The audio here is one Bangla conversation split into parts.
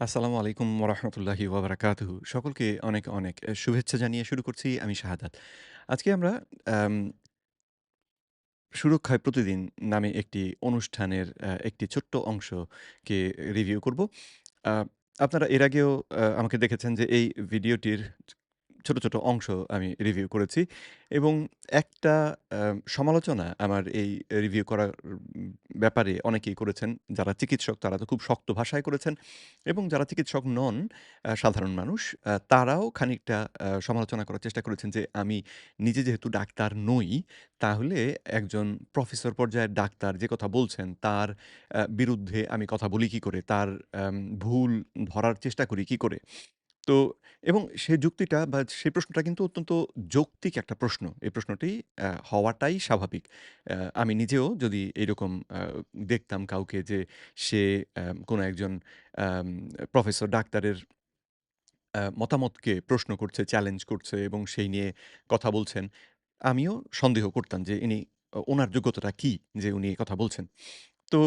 আসসালামু আলাইকুম ওরহমতুল্লাহি ওয়াবারাকাতুহু। সকলকে অনেক, অনেক শুভেচ্ছা জানিয়ে শুরু করছি আমি শাহাদাত। আজকে আমরা আম সুরক্ষায় প্রতিদিন নামে একটি অনুষ্ঠানের একটি ছোট্ট অংশকে রিভিউ করব। আপনারা এর আগেও আমাকে দেখেছেন যে এই ভিডিওটির ছোট, ছোট অংশ আমি রিভিউ করেছি এবং একটা সমালোচনা আমার এই রিভিউ করার ব্যাপারে অনেকেই করেছেন। যারা চিকিৎসক তারা তো খুব শক্ত ভাষায় করেছেন এবং যারা চিকিৎসক নন, সাধারণ মানুষ তারাও খানিকটা সমালোচনা করার চেষ্টা করেছেন যে আমি নিজে যেহেতু ডাক্তার নই, তাহলে একজন প্রফেসর পর্যায়ের ডাক্তার যে কথা বলছেন তার বিরুদ্ধে আমি কথা বলি কি করে? তার ভুল ধরার চেষ্টা করি কি করে? তো এবং সে যুক্তিটা বা সে প্রশ্নটা কিন্তু অত্যন্ত যৌক্তিক একটা প্রশ্ন। এই প্রশ্নটি হওয়াটাই স্বাভাবিক। আমি নিজেও যদি এইরকম আ দেখতাম কাউকে যে সে কোনো একজন প্রফেসর ডাক্তারের মতামতকে প্রশ্ন করছে, চ্যালেঞ্জ করছে এবং সেই নিয়ে কথা বলছেন, আমিও সন্দেহ করতাম যে ইনি ও উনার যোগ্যতাটা কি যে উনি কথা বলছেন। তো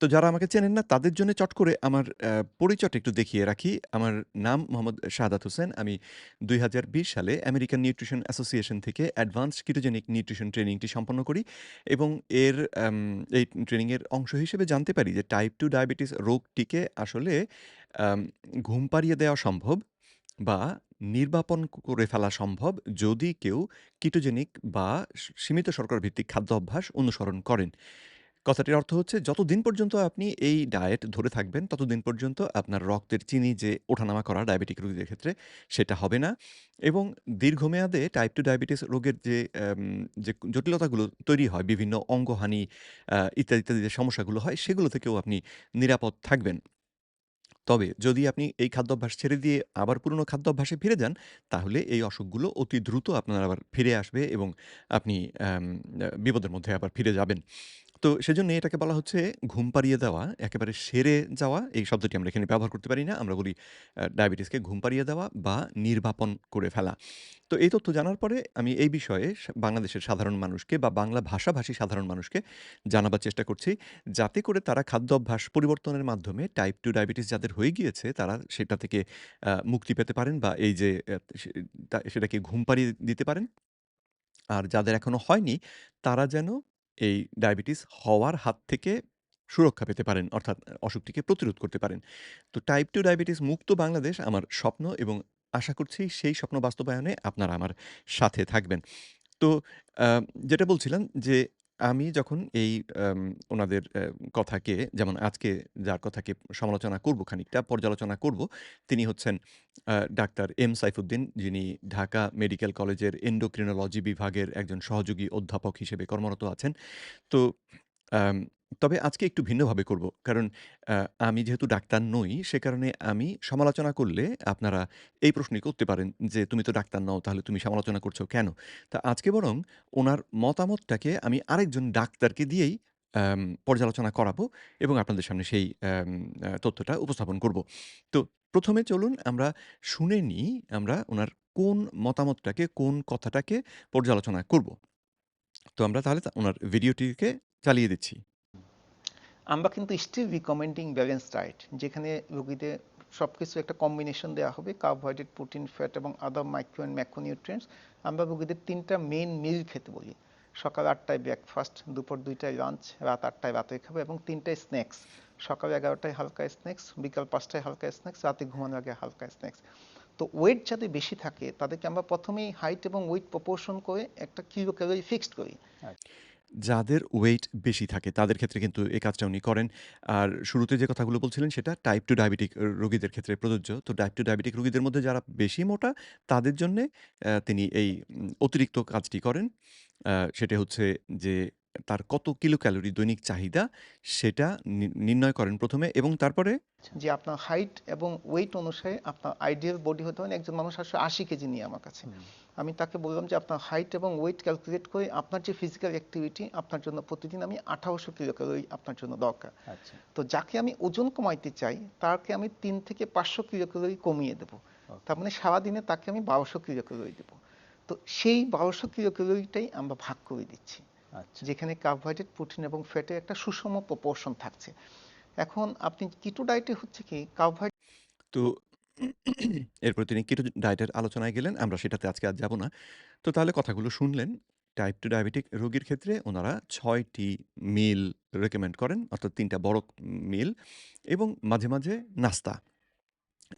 তো যারা আমাকে চেনেন না, তাদের জন্য চট করে আমার, আ, পরিচয়টা একটু দেখিয়ে রাখি। আমার নাম মোহাম্মদ শাহাদাত হোসেন। আমি ২০২০ সালে আমেরিকান নিউট্রিশন অ্যাসোসিয়েশন থেকে অ্যাডভান্সড কিটোজেনিক নিউট্রিশন ট্রেনিংটি সম্পন্ন করি এবং এর এই ট্রেনিং এর অংশ হিসেবে জানতে পারি যে টাইপ 2 ডায়াবেটিস রোগটিকে আসলে ঘুম পাড়িয়ে দেওয়া সম্ভব বা নির্বাপন করে ফেলা সম্ভব যদি কেউ কিটোজেনিক বা সীমিত শর্করা ভিত্তিক খাদ্য অভ্যাস অনুসরণ করেন। কথাটির অর্থ হচ্ছে যতদিন পর্যন্ত আপনি এই ডায়েট ধরে থাকবেন, ততদিন পর্যন্ত আপনার রক্তের চিনি যে ওঠানামা করা ডায়াবেটিক রোগীদের ক্ষেত্রে সেটা হবে না এবং দীর্ঘমেয়াদে টাইপ টু ডায়াবেটিস রোগের যে যে জটিলতাগুলো তৈরি হয় বিভিন্ন অঙ্গহানি ইত্যাদি, ইত্যাদি যে সমস্যাগুলো হয় সেগুলো থেকেও আপনি নিরাপদ থাকবেন। তবে যদি আপনি এই খাদ্যাভ্যাস ছেড়ে দিয়ে আবার পুরনো খাদ্যাভ্যাসে ফিরে যান, তাহলে এই অসুখগুলো অতি দ্রুত আপনার আবার ফিরে আসবে এবং আপনি বিপদের মধ্যে আবার ফিরে যাবেন। তো সেজন্য এটাকে বলা হচ্ছে ঘুম পাড়িয়ে দেওয়া, একেবারে সেরে যাওয়া এই শব্দটি আমরা এখানে ব্যবহার করতে পারি না। আমরা বলি ডায়াবেটিসকে ঘুম পাড়িয়ে দেওয়া বা নির্বাপন করে ফেলা। তো এই তথ্য জানার পরে আমি এই বিষয়ে বাংলাদেশের সাধারণ মানুষকে বা বাংলা ভাষাভাষী সাধারণ মানুষকে জানাবার চেষ্টা করছি। যাতে করে তারা খাদ্যাভ্যাস পরিবর্তনের মাধ্যমে টাইপ 2 ডায়াবেটিস যাদের হয়ে গিয়েছে তারা সেটা থেকে মুক্তি পেতে পারেন বা এই যে সেটাকে ঘুম পাড়িয়ে দিতে পারেন। আর যাদের এখনও হয়নি তারা যেন এই ডায়াবেটিস হওয়ার হাত থেকে সুরক্ষা পেতে পারেন। অর্থাৎ অসুখটিকে প্রতিরোধ করতে পারেন। তো টাইপ টু ডায়াবেটিস মুক্ত বাংলাদেশ আমার স্বপ্ন এবং আশা করছি সেই স্বপ্ন বাস্তবায়নে আপনারা আমার সাথে থাকবেন। তো যেটা বলছিলাম যে আমি যখন এই ওনাদের কথাকে যেমন আজকে যার কথাকে সমালোচনা করব খানিকটা, পর্যালোচনা করব, তিনি হচ্ছেন ডাক্তার এম সাইফুদ্দিন যিনি ঢাকা মেডিকেল কলেজের এন্ডোক্রিনোলজি বিভাগের একজন সহযোগী অধ্যাপক হিসেবে কর্মরত আছেন। তো তবে আজকে একটু ভিন্নভাবে করব। কারণ আমি যেহেতু ডাক্তার নই, সে কারণে আমি সমালোচনা করলে আপনারা এই প্রশ্নই করতে পারেন যে, "তুমি তো ডাক্তার নও, তাহলে তুমি সমালোচনা করছ কেন?" তা আজকে বরং উনার মতামতটাকে আমি আরেকজন ডাক্তারকে দিয়েই পর্যালোচনা করাবো এবং আপনাদের সামনে সেই তথ্যটা উপস্থাপন করব। তো ১ম এ চলুন আমরা শুনে নিই আমরা উনার কোন মতামতটাকে, কোন কথাটাকে পর্যালোচনা করব। তো আমরা তাহলে তা উনার ভিডিওটিকে চালিয়ে দিচ্ছি। আমরা কিন্তু স্টিল রিকমেন্ডিং ব্যালেন্সড ডায়েট যেখানে রোগীদের সব কিছু একটা কম্বিনেশন দেওয়া হবে কার্বোহাইড্রেট, প্রোটিন, ফ্যাট এবং আদার মাইক্রো অ্যান্ড ম্যাক্রোনিউট্রিয়েন্টস। আমরা রোগীদের ৩ টা মেইন মিল খেতে বলি। সকাল আটটায় ব্রেকফাস্ট, দুপুর ২ টায় লাঞ্চ, রাত ৮ টায় রাতের খাবার এবং তিনটায় স্ন্যাক্স সকাল এগারোটায় হালকা স্ন্যাকস, বিকাল পাঁচটায় হালকা স্ন্যাক্স রাতে ঘুমানোর আগে হালকা স্ন্যাক্স তো ওয়েট যাদের বেশি থাকে তাদেরকে আমরা প্রথমেই হাইট এবং ওয়েট প্রপোর্শন করে একটা কিলো ক্যালোরি ফিক্সড করি। যাদের ওয়েট বেশি থাকে তাদের ক্ষেত্রে কিন্তু এই কাজটা উনি করেন। আর শুরুতে যে কথাগুলো বলছিলেন সেটা টাইপ টু ডায়াবেটিক রোগীদের ক্ষেত্রে প্রযোজ্য। তো টাইপ টু ডায়াবেটিক রোগীদের মধ্যে যারা বেশি মোটা তাদের জন্যে তিনি এই অতিরিক্ত কাজটি করেন। সেটা হচ্ছে যে তার কত কিলো ক্যালোরি দৈনিক চাহিদা সেটা নির্ণয় করেন প্রথমে এবং তারপরে যে আপনার হাইট এবং ওয়েট অনুসারে আপনার আইডিয়াল বডি হতে হবে একজন মানুষ আসলে ৮০ কেজি নিয়ে আমার কাছে। আমি তাকে বললাম যে আপনার হাইট এবং ওয়েট ক্যালকুলেট করে আপনার যে ফিজিক্যাল অ্যাক্টিভিটি আপনার জন্য প্রতিদিন আমি ১৮০০ কিলো ক্যালোরি আপনার জন্য দরকার। আচ্ছা। তো যাকে আমি ওজন কমাইতে চাই তাকে আমি তিন থেকে ৫০০ কিলো ক্যালোরি কমিয়ে দেব। তার মানে সারাদিনে তাকে আমি ১২০০ কিলো ক্যালোরি দেব। তো সেই ১২০০ কিলো ক্যালোরিটাই আমরা ভাগ করে দিচ্ছি। আচ্ছা। যেখানে কার্বোহাইড্রেট, প্রোটিন এবং ফ্যাটের একটা সুষম প্রপোর্শন থাকছে। এখন আপনি কিটো ডায়েটে হচ্ছে কি কার্বোহাইড্রেট তো এরপর তিনি কিটো ডায়েটের আলোচনায় গেলেন। আমরা সেটাতে আজকে আর যাব না। তো তাহলে কথাগুলো শুনলেন। টাইপ টু ডায়াবেটিক রোগীর ক্ষেত্রে ওনারা ছয়টি মিল রেকমেন্ড করেন। অর্থাৎ ৩ টা বড় মিল এবং মাঝে, মাঝে নাস্তা।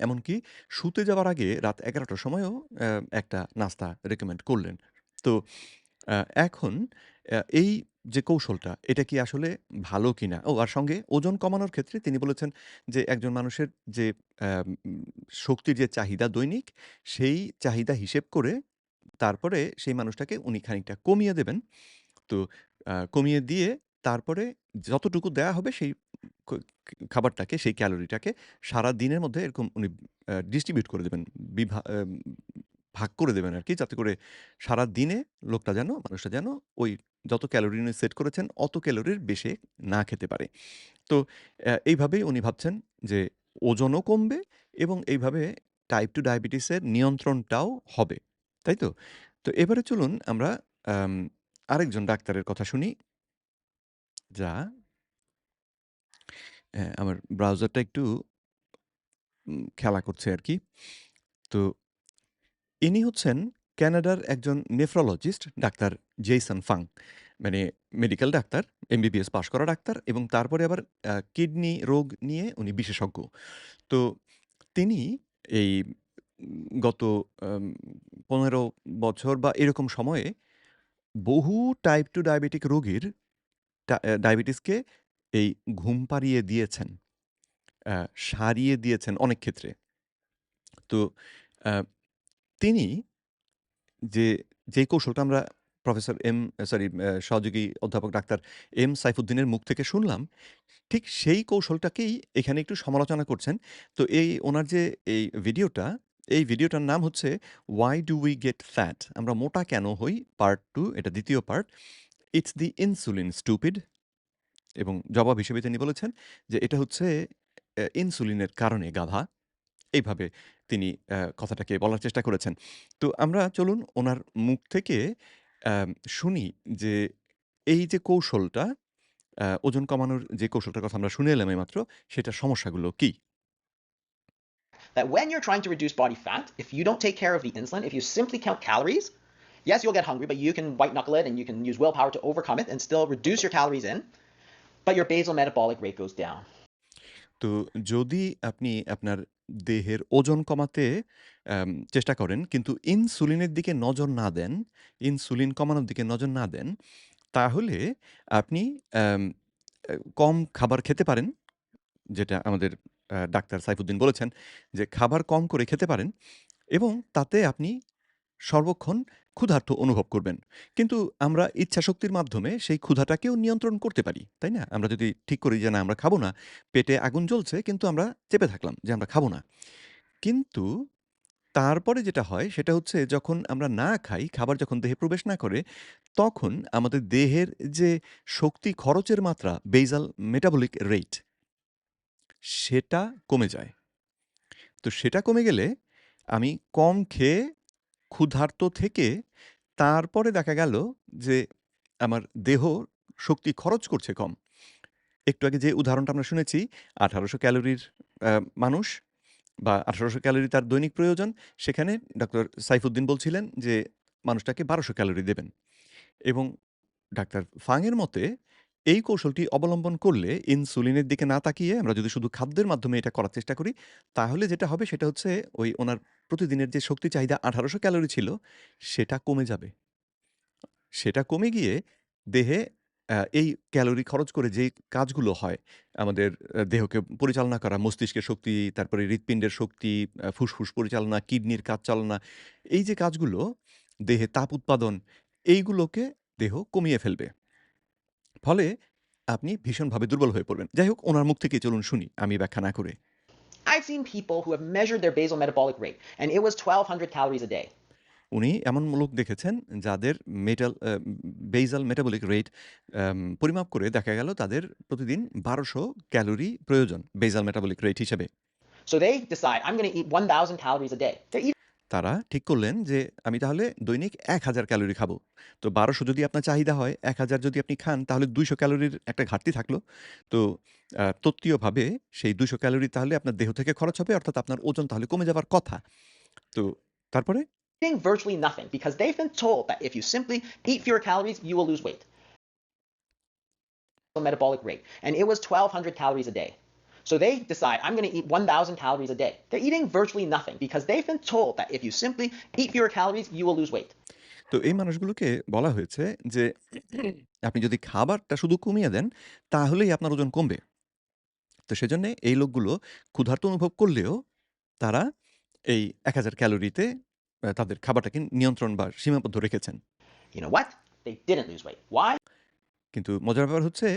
এমনকি শুতে যাওয়ার আগে রাত এগারোটার সময়ও একটা নাস্তা রেকমেন্ড করলেন। তো এখন এই যে কৌশলটা, এটা কি আসলে ভালো কিনা? ও, আর সঙ্গে ওজন কমানোর ক্ষেত্রে তিনি বলেছেন যে একজন মানুষের যে শক্তির যে চাহিদা দৈনিক, সেই চাহিদা হিসেব করে তারপরে সেই মানুষটাকে উনি খানিকটা কমিয়ে দেবেন। তো কমিয়ে দিয়ে তারপরে যতটুকু দেয়া হবে সেই খাবারটাকে, সেই ক্যালোরিটাকে সারাদিনের মধ্যে এরকম উনি ডিস্ট্রিবিউট করে দেবেন। বিভা ভাগ করে দেবেন আর কি যাতে করে সারাদিনে লোকটা যেন মানুষটা যেন ওই যত ক্যালোরি উনি সেট করেছেন অত ক্যালোরির বেশি না খেতে পারে। তো এইভাবেই উনি ভাবছেন যে ওজনও কমবে এবং এইভাবে টাইপ টু ডায়াবেটিসের নিয়ন্ত্রণটাও হবে। তাই তো? তো এবারে চলুন আমরা আরেকজন ডাক্তারের কথা শুনি। যা হ্যাঁ, আমার ব্রাউজারটা একটু খেলা করছে আর কি তো ইনি হচ্ছেন ক্যানাডার একজন নেফ্রোলজিস্ট ডাক্তার জেইসন ফাং। মানে মেডিকেল ডাক্তার, এমবিবিএস পাশ করা ডাক্তার এবং তারপরে আবার কিডনি রোগ নিয়ে উনি বিশেষজ্ঞ। তো তিনি এই গত পনেরো বছর বা এরকম সময়ে বহু টাইপ টু ডায়াবেটিক রোগীর ডায়াবেটিসকে এই ঘুম পাড়িয়ে দিয়েছেন। সারিয়ে দিয়েছেন অনেক ক্ষেত্রে। তো তিনি যে, যে কৌশলটা আমরা প্রফেসর এম সরি সহযোগী অধ্যাপক ডাক্তার এম সাইফুদ্দিনের মুখ থেকে শুনলাম, ঠিক সেই কৌশলটাকেই এখানে একটু সমালোচনা করছেন। তো এই ওনার যে এই ভিডিওটা, এই ভিডিওটার নাম হচ্ছে why do we get fat আমরা মোটা কেন হই? পার্ট টু এটা দ্বিতীয় part. It's the insulin stupid এবং জবাব হিসেবে তিনি বলেছেন যে, "এটা হচ্ছে ইনসুলিনের কারণে গাধা।" এইভাবে তিনি কথাটাকে বলার চেষ্টা করেছেন। তো আমরা চলুন ওনার মুখ থেকে শুনি যে এই যে কৌশলটা ওজন কমানোর যে কৌশলটার কথা আমরা শুনে এলাম এইমাত্র, সেটার সমস্যাগুলো কি? that when you're trying to reduce body fat, if you don't take care of the insulin, if you simply count calories, yes, you'll get hungry, but you can white knuckle it and you can use willpower to overcome it and still reduce your calories in, but your basal metabolic rate goes down. তো যদি আপনি আপনার দেহের ওজন কমাতে চেষ্টা করেন কিন্তু ইনসুলিনের দিকে নজর না দেন, ইনসুলিন কমানোর দিকে নজর না দেন, তাহলে আপনি কম খাবার খেতে পারেন। যেটা আমাদের ডাক্তার সাইফুদ্দিন বলেছেন যে, খাবার কম করে খেতে পারেন এবং তাতে আপনি সর্বক্ষণ ক্ষুধার্ত অনুভব করবেন। কিন্তু আমরা ইচ্ছাশক্তির মাধ্যমে সেই ক্ষুধাটাকেও নিয়ন্ত্রণ করতে পারি। তাই না? আমরা যদি ঠিক করি যে, না আমরা খাব না, পেটে আগুন জ্বলছে কিন্তু আমরা চেপে থাকলাম যে, আমরা খাব না। কিন্তু তারপরে যেটা হয় সেটা হচ্ছে যখন আমরা না খাই, খাবার যখন দেহে প্রবেশ না করে, তখন আমাদের দেহের যে শক্তি খরচের মাত্রা বেজাল মেটাবলিক রেট সেটা কমে যায়। তো সেটা কমে গেলে আমি কম খেয়ে ক্ষুধার্ত থেকে তারপরে দেখা গেল যে আমার দেহ শক্তি খরচ করছে কম। একটু আগে যে উদাহরণটা আমরা শুনেছি ১৮০০ ক্যালোরির মানুষ বা ১৮০০ ক্যালোরি তার দৈনিক প্রয়োজন। সেখানে ডক্টর সাইফুদ্দিন বলছিলেন যে মানুষটাকে বারোশো ক্যালোরি দেবেন। এবং ডাক্তার ফাংয়ের মতে এই কৌশলটি অবলম্বন করলে ইনসুলিনের দিকে না তাকিয়ে আমরা যদি শুধু খাদ্যের মাধ্যমে এটা করার চেষ্টা করি, তাহলে যেটা হবে সেটা হচ্ছে ওই ওনার প্রতিদিনের যে শক্তি চাহিদা ১৮০০ ক্যালোরি ছিল, সেটা কমে যাবে। সেটা কমে গিয়ে দেহে এই ক্যালোরি খরচ করে যেই কাজগুলো হয়, আমাদের দেহকে পরিচালনা করা, মস্তিষ্কের শক্তি, তারপরে হৃৎপিণ্ডের শক্তি, ফুসফুস পরিচালনা, কিডনির কাজ চালনা, এই যে কাজগুলো দেহে তাপ উৎপাদন, এইগুলোকে দেহ কমিয়ে ফেলবে। ফলে আপনি ভীষণভাবে দুর্বল হয়ে পড়বেন। যাই হোক ওনার মুখ থেকেই চলুন শুনি, আমি ব্যাখ্যা না করে। I've seen people who have measured their basal metabolic rate, and it was 1,200 calories a day. উনি এমন লোক দেখেছেন যাদের মেটাল বেজাল মেটাবলিক রেট পরিমাপ করে দেখা গেল তাদের প্রতিদিন বারোশো ক্যালোরি প্রয়োজন বেজাল মেটাবলিক রেট হিসেবে। So they decide, I'm going to eat 1,000 calories a day. They're eating তারা ঠিক করলেন যে, আমি তাহলে দৈনিক এক হাজার ক্যালোরি খাব। তো বারোশো যদি আপনার চাহিদা হয়, এক হাজার যদি আপনি খান, তাহলে দুইশো ক্যালোরির একটা ঘাটতি থাকল। তো তত্ত্বীয়ভাবে সেই দুশো ক্যালোরি তাহলে আপনার দেহ থেকে খরচ হবে, অর্থাৎ আপনার ওজন তাহলে কমে যাওয়ার কথা। তো তারপরে? Virtually nothing, because they've if you simply eat you will lose weight. Metabolic rate, and it was 1200 calories a day. So they decide, I'm going to eat 1,000 calories a day. They're eating virtually nothing because they've been told that if you simply eat fewer calories, you will lose weight. তো এই মানুষগুলোকে বলা হয়েছে যে আপনি যদি খাবারটা শুধু কমিয়ে দেন তাহলেই আপনার ওজন কমবে। তো সেজন্যে এই লোকগুলো ক্ষুধার্ত অনুভব করলেও তারা এই ১০০০ ক্যালোরিতে তাদের খাবারটাকে নিয়ন্ত্রণ বা সীমাবদ্ধ রেখেছেন। কিন্তু মজার ব্যাপার হচ্ছে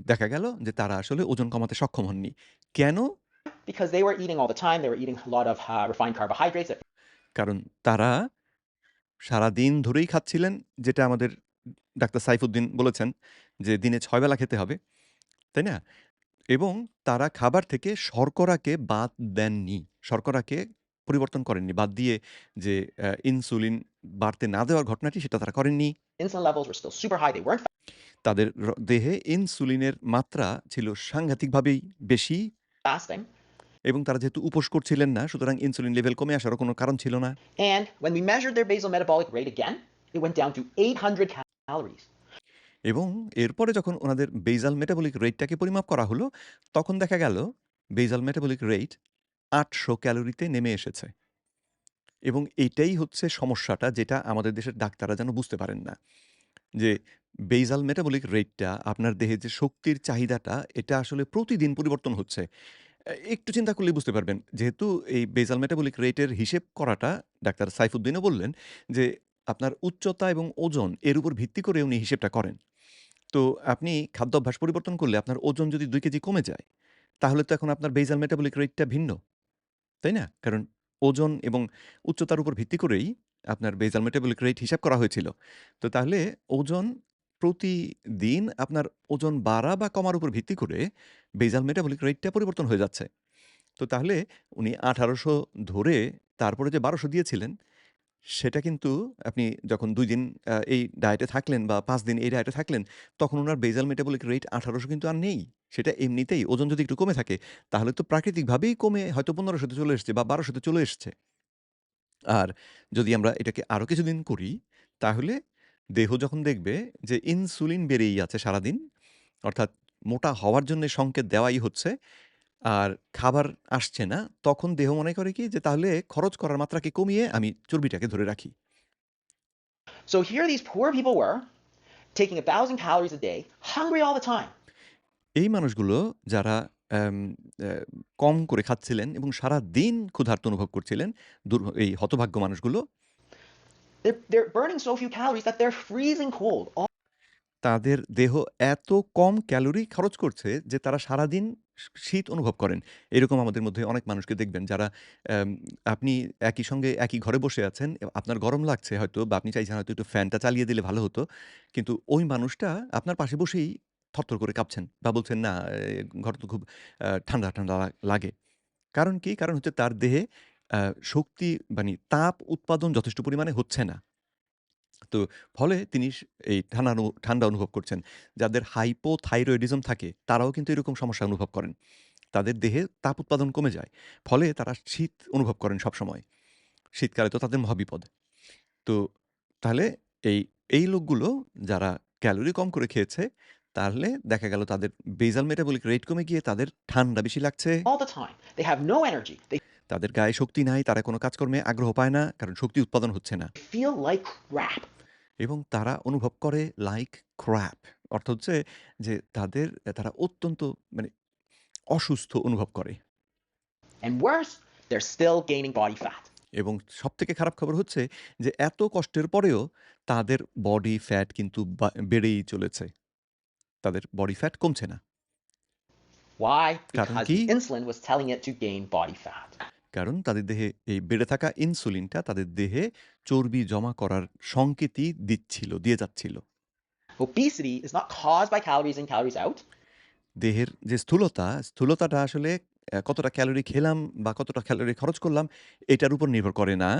দেখা গেল যে তারা আসলে ওজন কমাতে সক্ষম হননি। কেন? Because they were eating all the time. They were eating a lot of uh, refined carbohydrates. কারণ তারা সারাদিন ধরেই খাচ্ছিলেন যেটা আমাদের ডাক্তার সাইফুদ্দিন বলেছেন যে দিনে ৬ বেলা খেতে হবে। তাই না? এবং তারা খাবার থেকে শর্করাকে বাদ দেননি। শর্করাকে পরিবর্তন করেননি। বাদ দিয়ে যে ইনসুলিন বাড়তে না দেওয়ার ঘটনাটি সেটা তারা করেননি। তাদের দেহে ইনসুলিনের মাত্রা ছিল সাংঘাতিকভাবেই বেশি এবং তারা যেহেতু উপোস করছিলেন না সুতরাং ইনসুলিন লেভেল কমে আসারও কোনো কারণ ছিল না। And when we measured their basal metabolic rate again, it went down to 800 calories. এবং এরপরে যখন ওনাদের বেজাল মেটাবলিক রেটটাকে পরিমাপ করা হলো, তখন দেখা গেল বেজাল মেটাবলিক রেট ৮০০ ক্যালোরিতে নেমে এসেছে। এবং এটাই হচ্ছে সমস্যাটা যেটা আমাদের দেশের ডাক্তাররা যেন বুঝতে পারেন না। যে বেসাল মেটাবলিক রেটটা আপনার দেহে যে শক্তির চাহিদাটা এটা আসলে প্রতিদিন পরিবর্তন হচ্ছে। একটু চিন্তা করলেই বুঝতে পারবেন। যেহেতু এই বেজাল মেটাবলিক রেটের হিসেব করাটা ডাক্তার সাইফুদ্দিনও বললেন যে আপনার উচ্চতা এবং ওজন এর উপর ভিত্তি করে উনি হিসেবটা করেন। তো আপনি খাদ্যাভ্যাস পরিবর্তন করলে আপনার ওজন যদি দুই কেজি কমে যায়, তাহলে তো এখন আপনার বেজাল মেটাবলিক রেটটা ভিন্ন। তাই না? কারণ ওজন এবং উচ্চতার উপর ভিত্তি করেই আপনার বেজাল মেটাবলিক রেট হিসাব করা হয়েছিল। তো তাহলে ওজন প্রতিদিন আপনার ওজন বাড়া বা কমার উপর ভিত্তি করে বেজাল মেটাবলিক রেটটা পরিবর্তন হয়ে যাচ্ছে। তো তাহলে উনি ১৮০০ ধরে তারপরে যে বারোশো দিয়েছিলেন, সেটা কিন্তু আপনি যখন দুই দিন এই ডায়েটে থাকলেন বা পাঁচ দিন এই ডায়েটে থাকলেন, তখন ওনার বেজাল মেটাবলিক রেট ১৮০০ কিন্তু আর নেই। সেটা এমনিতেই ওজন যদি একটু কমে থাকে, তাহলে তো প্রাকৃতিকভাবেই কমে হয়তো ১৫০০ তে চলে এসছে বা ১২০০ তে চলে এসছে। আর যদি আমরা এটাকে আরও কিছুদিন করি, তাহলে দেহ যখন দেখবে যে ইনসুলিন বেড়েই আছে সারাদিন, অর্থাৎ মোটা হওয়ার জন্যে সংকেত দেওয়াই হচ্ছে, আর খাবার আসছে না, তখন দেহ মনে করে কি যে তাহলে খরচ করার মাত্রাকে কমিয়ে আমি চর্বিটাকে ধরে রাখি। So here these poor people were taking 1,000 calories a day, hungry all the time. এই মানুষগুলো যারা অ্যা কম করে খাচ্ছিলেন এবং সারাদিন ক্ষুধার্ত অনুভব করছিলেন, দুর এই হতভাগ্য মানুষগুলো They're, they're burning so few calories that they're freezing cold. All তাদের দেহ এত কম ক্যালোরি খরচ করছে যে তারা সারাদিন শীত অনুভব করেন। এরকম আমাদের মধ্যে অনেক মানুষকে দেখবেন যারা আপনি একই সঙ্গে একই ঘরে বসে আছেন, আপনার গরম লাগছে হয়তো বা আপনি চাইছেন হয়তো একটু ফ্যানটা চালিয়ে দিলে ভালো হতো। কিন্তু ওই মানুষটা আপনার পাশে বসেই থরথর করে কাঁপছেন বা বলছেন না ঘর তো খুব ঠান্ডা, ঠান্ডা লাগে। কারণ কি? কারণ হচ্ছে তার দেহে শক্তি মানে তাপ উৎপাদন যথেষ্ট পরিমাণে হচ্ছে না। তো ফলে তিনি এই ঠান্ডা ঠান্ডা অনুভব করছেন। যাদের হাইপোথাইরয়েডিজম থাকে তারাও কিন্তু এরকম সমস্যা অনুভব করেন। তাদের দেহে তাপ উৎপাদন কমে যায়। ফলে তারা শীত অনুভব করেন সবসময়। শীতকালে তো তাদের মহাবিপদ। তো তাহলে এই, এই লোকগুলো যারা ক্যালোরি কম করে খেয়েছে, তাহলে দেখা গেল তাদের বেসাল মেটাবলিক রেট কমে গিয়ে তাদের ঠান্ডা বেশি লাগছে। all the time. They have no energy. They তাদের গায়ে শক্তি নাই, তারা কোনো কাজকর্মে আগ্রহ পায় না, কারণ শক্তি উৎপাদন হচ্ছে না। feel like crap. এবং তারা অনুভব করে লাইক ক্র্যাপ। অর্থ হচ্ছে যে তাদের তারা অত্যন্ত মানে অসুস্থ অনুভব করে। And worse, they're still gaining body fat. এবং সবথেকে খারাপ খবর হচ্ছে যে এত কষ্টের পরেও তাদের বডি ফ্যাট কিন্তু বেড়েই চলেছে। তাদের বডি ফ্যাট কমছে না। Why? কারণ Because কি? the insulin was telling it to gain body fat. কারণ তাদের দেহে এই বেড়ে থাকা ইনসুলিনটা তাদের দেহে চর্বি জমা করার সংকেতই দিচ্ছিল, দিয়ে যাচ্ছিল। Obesity is not caused by calories in, calories out. দেহের যে স্থূলতা, স্থূলতাটা আসলে অ্যা কতটা ক্যালোরি খেলাম বা কতটা ক্যালোরি খরচ করলাম এটার উপর নির্ভর করে না।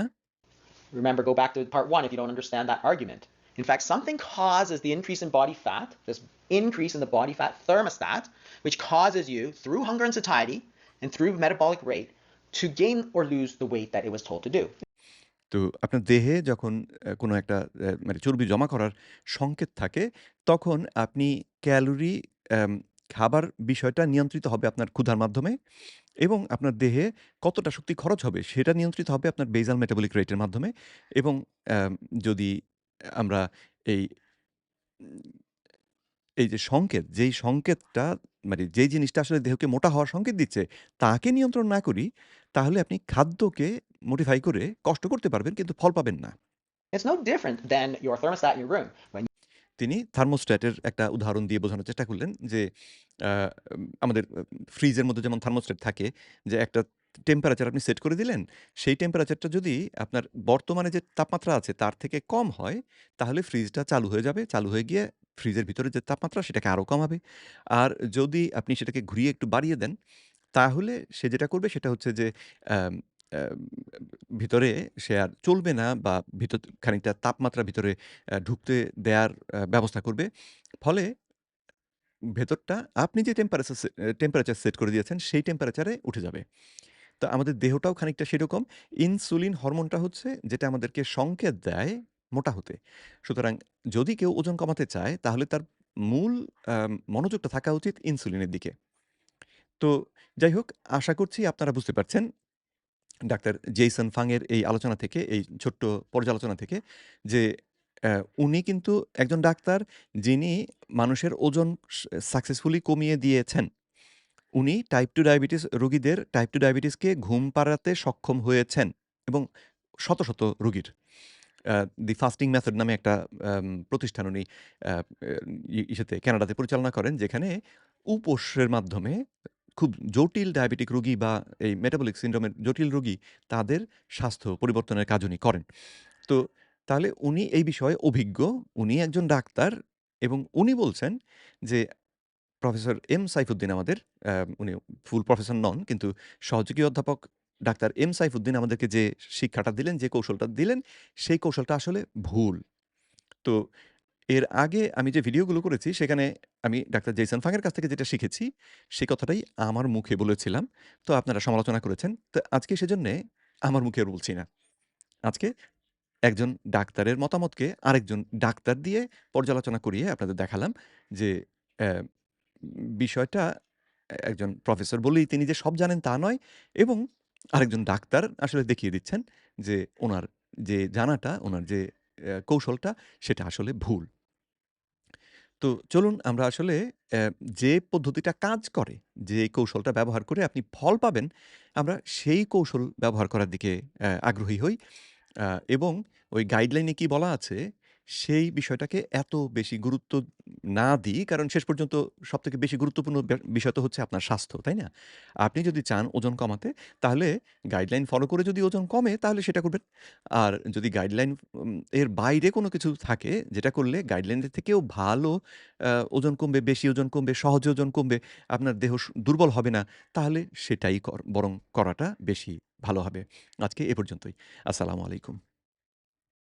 Remember, go back to part one if you don't understand that argument. In fact, something causes the increase in body fat, this increase in the body fat thermostat, which causes you, through hunger and satiety and through metabolic rate, to gain or lose the weight that it was told to do. তো আপনার দেহে যখন কোনো একটা মানে চর্বি জমা করার সংকেত থাকে, তখন আপনি ক্যালোরি খাবার বিষয়টা নিয়ন্ত্রিত হবে আপনার ক্ষুধার মাধ্যমে এবং আপনার দেহে কতটা শক্তি খরচ হবে সেটা নিয়ন্ত্রিত হবে আপনার বেসাল মেটাবলিক রেটের মাধ্যমে এবং যদি আমরা এই এই যে সংকেত, যেই সংকেতটা মানে যেই জিনিসটা আসলে দেহকে মোটা হওয়ার সংকেত দিচ্ছে, তাকে নিয়ন্ত্রণ না করি, তাহলে আপনি খাদ্যকে মডিফাই করে কষ্ট করতে পারবেন কিন্তু ফল পাবেন না। It's no different than your thermostat in your room. When তিনি থার্মোস্ট্যাটের একটা উদাহরণ দিয়ে বোঝানোর চেষ্টা করলেন যে আমাদের ফ্রিজের মধ্যে যেমন থার্মোস্ট্যাট থাকে যে একটা টেম্পারেচার আপনি সেট করে দিলেন, সেই টেম্পারেচারটা যদি আপনার বর্তমানে যে তাপমাত্রা আছে তার থেকে কম হয়, তাহলে ফ্রিজটা চালু হয়ে যাবে। চালু হয়ে গিয়ে ফ্রিজের ভিতরে যে তাপমাত্রা সেটাকে আরও কমাবে। আর যদি আপনি সেটাকে ঘুরিয়ে একটু বাড়িয়ে দেন, তাহলে সে যেটা করবে সেটা হচ্ছে যে ভিতরে সে আর চলবে না বা ভিতর খানিকটা তাপমাত্রা ভিতরে ঢুকতে দেয়ার আ ব্যবস্থা করবে। ফলে ভেতরটা আপনি যে টেম্পারেচার টেম্পারেচার সেট করে দিয়েছেন সেই টেম্পারেচারে উঠে যাবে। তো আমাদের দেহটাও খানিকটা সেরকম। ইনসুলিন হরমোনটা হচ্ছে যেটা আমাদেরকে সংকেত দেয় মোটা হতে। সুতরাং যদি কেউ ওজন কমাতে চায় তাহলে তার মূল মনোযোগটা থাকা উচিত ইনসুলিনের দিকে। তো যাই হোক আশা করছি আপনারা বুঝতে পারছেন ডাক্তার জেইসন ফাংয়ের এই আলোচনা থেকে, এই ছোট্ট পর্যালোচনা থেকে যে উনি কিন্তু একজন ডাক্তার যিনি মানুষের ওজন সাকসেসফুলি কমিয়ে দিয়েছেন। উনি টাইপ টু ডায়াবেটিস রোগীদের টাইপ টু ডায়াবেটিসকে ঘুম পাড়াতে সক্ষম হয়েছেন এবং শত, শত রোগীর। দি ফাস্টিং মেথড নামে একটা প্রতিষ্ঠান উনি ইসেতে কানাডাতে পরিচালনা করেন যেখানে উপোসের মাধ্যমে খুব জটিল ডায়াবেটিক রোগী বা এই মেটাবলিক সিন্ড্রোমের জটিল রোগী তাদের স্বাস্থ্য পরিবর্তনের কাজ উনি করেন। তো তাহলে উনি এই বিষয়ে অভিজ্ঞ। উনি একজন ডাক্তার এবং উনি বলছেন যে প্রফেসর এম সাইফুদ্দিন আমাদের উনি ফুল প্রফেসর নন কিন্তু সহযোগী অধ্যাপক ডাক্তার এম সাইফুদ্দিন আমাদেরকে যে শিক্ষাটা দিলেন, যে কৌশলটা দিলেন, সেই কৌশলটা আসলে ভুল। তো এর আগে আমি যে ভিডিওগুলো করেছি সেখানে আমি ডাক্তার জেইসন ফাং এর কাছ থেকে যেটা শিখেছি, সেই কথাটাই আমার মুখে বলেছিলাম। তো আপনারা সমালোচনা করেছেন। তো আজকে সেজন্যে আমার মুখে বলছি না। আজকে একজন ডাক্তারের মতামতকে আরেকজন ডাক্তার দিয়ে পর্যালোচনা করিয়ে আপনাদের দেখালাম যে বিষয়টা একজন প্রফেসর বলেই তিনি যে সব জানেন তা নয় এবং আরেকজন ডাক্তার আসলে দেখিয়ে দিচ্ছেন যে ওনার যে জানাটা, ওনার যে কৌশলটা সেটা আসলে ভুল। তো চলুন আমরা আসলে যে পদ্ধতিটা কাজ করে, যে কৌশলটা ব্যবহার করে আপনি ফল পাবেন, আমরা সেই কৌশল ব্যবহার করার দিকে আগ্রহী হই। এবং ওই গাইডলাইনে কি বলা আছে, সেই বিষয়টাকে এত বেশি গুরুত্ব না দিই। কারণ শেষ পর্যন্ত সবথেকে বেশি গুরুত্বপূর্ণ বিষয় তো হচ্ছে আপনার স্বাস্থ্য, তাই না? আপনি যদি চান ওজন কমাতে, তাহলে গাইডলাইন ফলো করে যদি ওজন কমে, তাহলে সেটা করবেন। আর যদি গাইডলাইন এর বাইরে কোনো কিছু থাকে, যেটা করলে গাইডলাইনের থেকেও ভালো ওজন কমবে, বেশি ওজন কমবে, সহজে ওজন কমবে, আপনার দেহ দুর্বল হবে না, তাহলে সেটাই কর বরং করাটা বেশি ভালো হবে। আজকে এ পর্যন্তই। আসসালামু আলাইকুম।